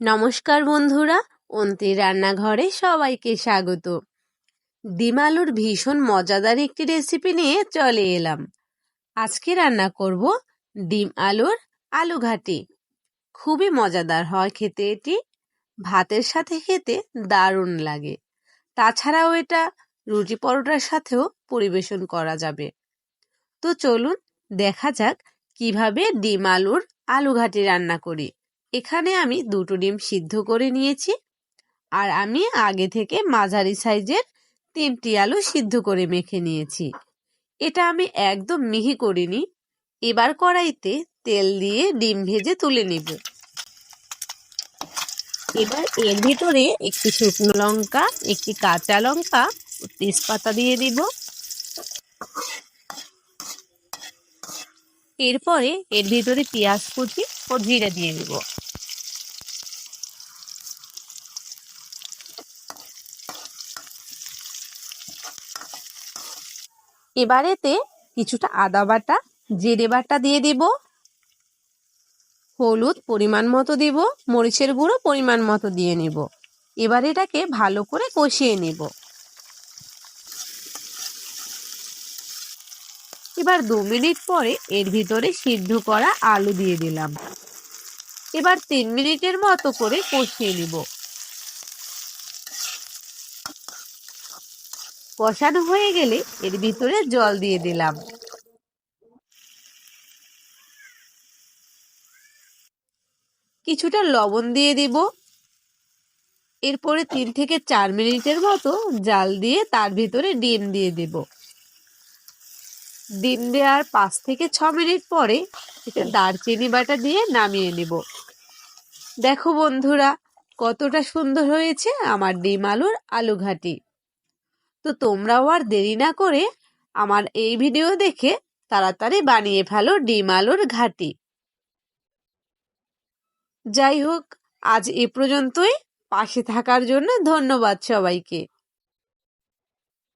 নমস্কার বন্ধুরা, অন্তির রান্নাঘরে সবাইকে স্বাগত। ডিম আলুর ভীষণ মজাদার একটি রেসিপি নিয়ে চলে এলাম। আজকে রান্না করব ডিম আলুর আলু ঘাটি। খুবই মজাদার হয় খেতে এটি। ভাতের সাথে খেতে দারুণ লাগে। তাছাড়াও এটা রুটি পরোটার সাথেও পরিবেশন করা যাবে। তো চলুন দেখা যাক কীভাবে ডিম আলুর আলু ঘাটি রান্না করি। এখানে আমি দুটো ডিম সিদ্ধ করে নিয়েছি। আর আমি আগে থেকে মাঝারি সাইজের তিনটি আলু সিদ্ধ করে মেখে নিয়েছি। এটা আমি একদম মিহি করিনি। এবার কড়াইতে তেল দিয়ে ডিম ভেজে তুলে নেব। এবার এর ভিতরে একটি শুকনো লঙ্কা, একটি কাঁচা লঙ্কা, তেজপাতা দিয়ে দিব। এরপরে এর ভিতরে পেঁয়াজ কুচি ও জিরে দিয়ে দিব। এবারেতে কিছুটা আদা বাটা, জিরে বাটা দিয়ে দিব। হলুদ পরিমাণ মতো দিব, মরিচের গুঁড়ো পরিমাণ মতো দিয়ে নেব। এবার এটাকে ভালো করে কষিয়ে নেব। এবার দু মিনিট পরে এর ভিতরে সিদ্ধ করা আলু দিয়ে দিলাম। এবার তিন মিনিটের মতো করে কষিয়ে নিব। কষানো হয়ে গেলে এর ভিতরে জল দিয়ে দিলাম। কিছুটা লবণ দিয়ে দিব। এরপরে তিন থেকে চার মিনিটের মতো জাল দিয়ে তার ভিতরে ডিম দিয়ে দেব। ডিম দেওয়ার পাঁচ থেকে ছ মিনিট পরে এটা দারচিনি বাটা দিয়ে নামিয়ে নেব। দেখো বন্ধুরা, কতটা সুন্দর হয়েছে আমার ডিম আলুর আলু ঘাটি তো তোমরাও আর দেরি না করে আমার এই ভিডিও দেখে তাড়াতাড়ি বানিয়ে ফেলো ডিম আলুর ঘাটি। যাই হোক, আজ এ পর্যন্তই। পাশে থাকার জন্য ধন্যবাদ সবাইকে।